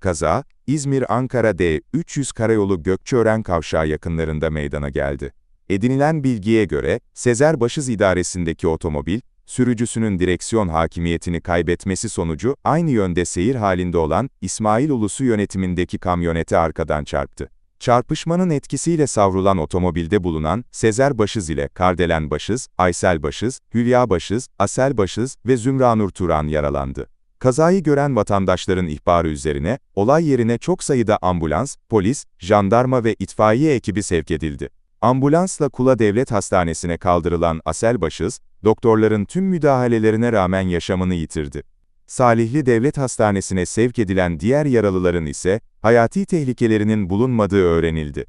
Kaza, İzmir-Ankara D300 karayolu Gökçeören kavşağı yakınlarında meydana geldi. Edinilen bilgiye göre, Sezer Başız idaresindeki otomobil, sürücüsünün direksiyon hakimiyetini kaybetmesi sonucu aynı yönde seyir halinde olan İsmail Ulusu yönetimindeki kamyonete arkadan çarptı. Çarpışmanın etkisiyle savrulan otomobilde bulunan Sezer Başız ile Kardelen Başız, Aysel Başız, Hülya Başız, Asel Başız ve Zümranur Turan yaralandı. Kazayı gören vatandaşların ihbarı üzerine, olay yerine çok sayıda ambulans, polis, jandarma ve itfaiye ekibi sevk edildi. Ambulansla Kula Devlet Hastanesi'ne kaldırılan Asel Başız, doktorların tüm müdahalelerine rağmen yaşamını yitirdi. Salihli Devlet Hastanesi'ne sevk edilen diğer yaralıların ise, hayati tehlikelerinin bulunmadığı öğrenildi.